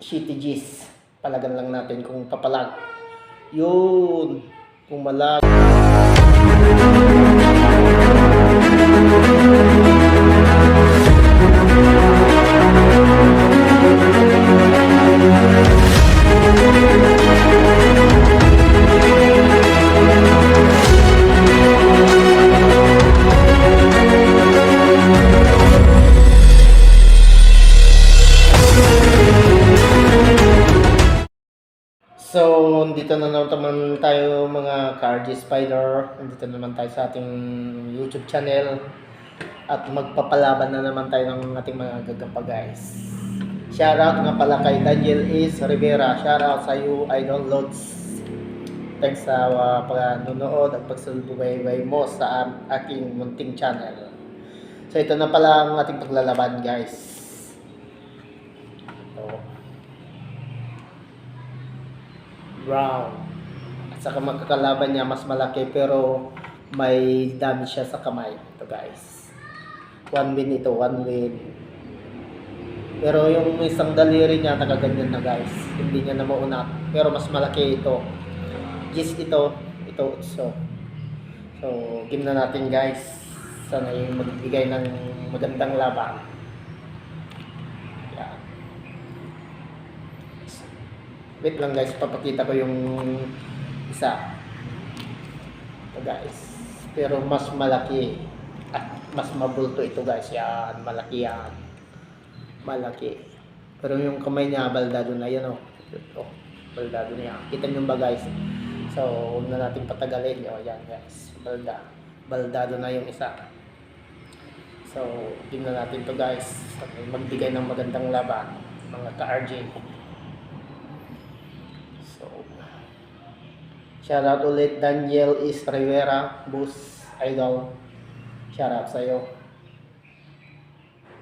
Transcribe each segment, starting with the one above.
shitty Palagan lang natin kung papalag. Yun. Kung malag. So, dito na naman tayo mga KRG Spider. Nandito naman tayo sa ating YouTube channel. At magpapalaban na naman tayo ng ating mga gagamba guys. Shoutout nga pala kay Daniel Is Rivera. Shoutout sa iyo, Idol Lods. Thanks sa uh, panonood at pagsubaybay mo sa aking munting channel. So, ito na pala ang ating paglalaban guys. So, brown. At saka magkakalaban niya mas malaki pero may damage siya sa kamay. Ito guys. One win ito, one win. Pero yung isang daliri niya nakaganyan na guys. Hindi niya na mauna. Pero mas malaki ito. Gis ito. Ito so. So, game na natin guys. Sana yung magbigay ng magandang laban. Yan. Wait lang guys, papakita ko yung isa. Ito guys. Pero mas malaki. At mas mabulto ito guys. Yan, malaki yan. Malaki. Pero yung kamay niya, baldado na yan oh. Oh, baldado na yan. Kita nyo ba guys? So, huwag na natin patagalin. O, yan guys. Balda. Baldado na yung isa. So, tingnan natin to guys. Magbigay ng magandang laban. Mga ka-RJ. So, shoutout ulit Daniel Is Rivera, Bus Idol. Shoutout sa'yo.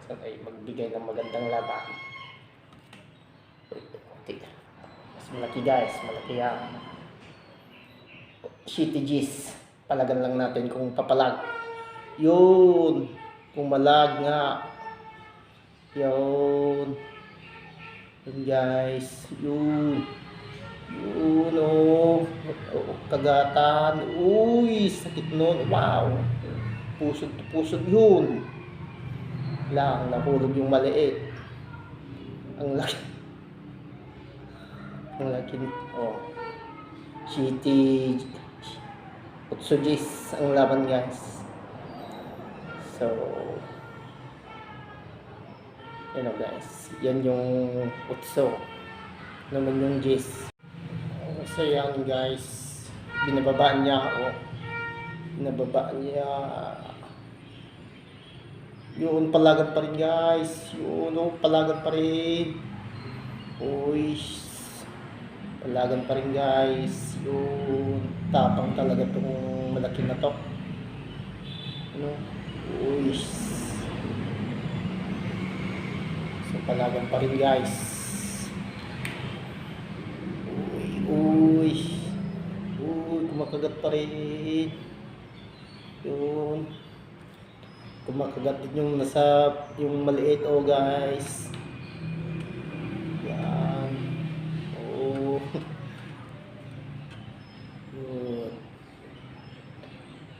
So, ay magbigay ng magandang laban. Mas malaki guys, malaki yan. Shitty G's. Palagan lang natin kung papalag. Yun. Kung malag nga. Yun. Yun guys. Yun. Yun oh. oh. Kagatan. Uy, sakit nun. Wow. Pusod to pusod yun. Lang, nahulog yung maliit. Ang laki. Ang laki. Oh. Shitty. Utsujis ang laban guys. So, yun o guys. Yan yung utso. Naman yung jis. So yan guys. Binababaan niya ako. Binababaan niya. Yun, palagan pa rin guys. Yun, oh, palagan pa rin. Uy, palagan pa rin guys. Yun, tapang talaga tong malaki na to. Ano? Uy. So, palagan pa rin guys. Uy, uy. Kumakagat pa rin. Yun. Kumakagat din yung nasa, yung maliit oh guys. Yan. Oh. Yun.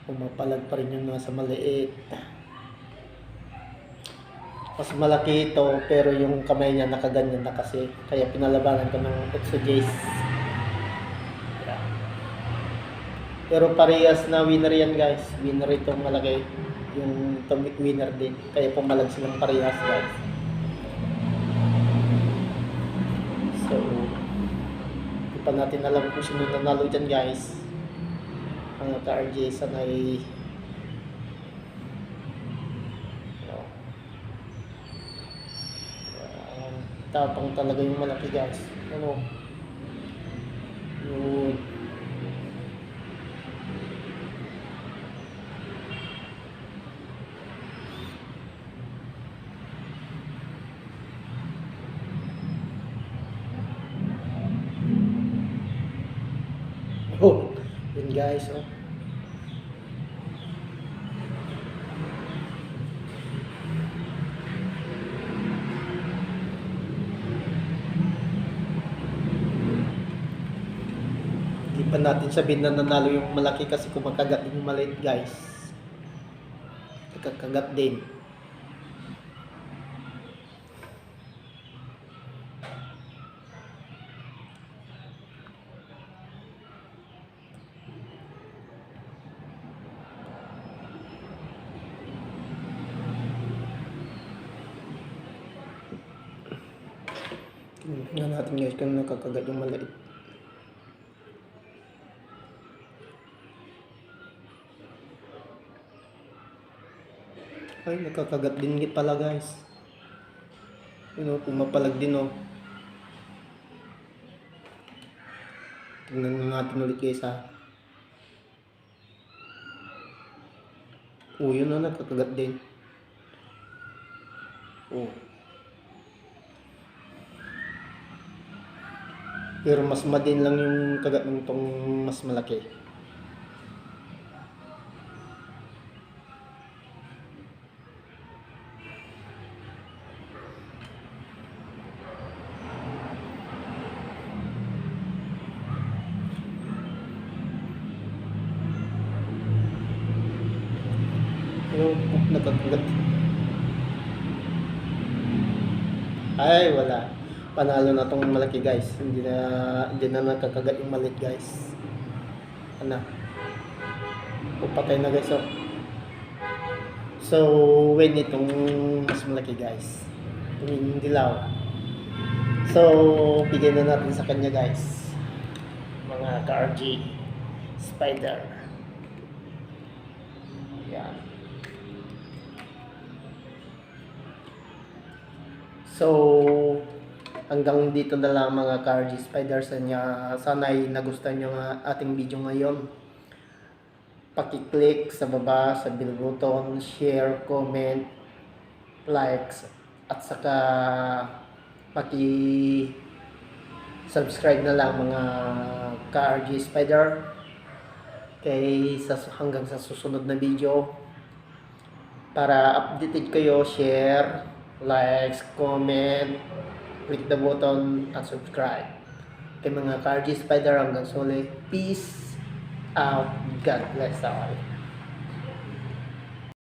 Pumapalag pa rin yung nasa maliit. Mas malaki ito, pero yung kamay niya nakaganyan na kasi. Kaya pinalabanan ko ng Otso Jace. Yan. Pero parehas na winner yan guys. Winner itong malaki. Yung atomic winner din. Kaya pumalag silang parehas guys. So, hindi pa natin alam kung sino nanalo dyan guys. Ang ka-RJ sanay ano, Yan. tapang talaga yung malaki guys. Ano? natin guys. Oh. Hindi pa natin sabihin na nanalo yung malaki kasi kumakagat yung maliit guys. Nakakagat din. Tingnan natin guys kung nakakagat yung maliit. Ay, nakakagat din pala guys. Yun o, pumapalag din o. Tingnan na natin ulit guys ha. Oh, yun na, nakakagat din. Oh. Pero mas madin lang yung kagat ng tong mas malaki. Yung nakakagat. Ay, wala. Panalo na tong malaki guys. Hindi na hindi na nakakagat yung malit guys. Ano? Pupatay na guys oh. So, win itong mas malaki guys. Itong dilaw. So, bigyan na natin sa kanya guys. Mga ka-RG Spider. Yan. So, hanggang dito na lang mga Cargy Spiders. Anya, sana ay nagustuhan nyo ang ating video ngayon. Pakiclick sa baba sa bell button, share, comment, likes, at saka paki subscribe na lang mga ka-RG Spider kay sa hanggang sa susunod na video para updated kayo share likes comment click the button at subscribe. Kay mga ka-RG Spider hanggang sa uli peace out. God bless all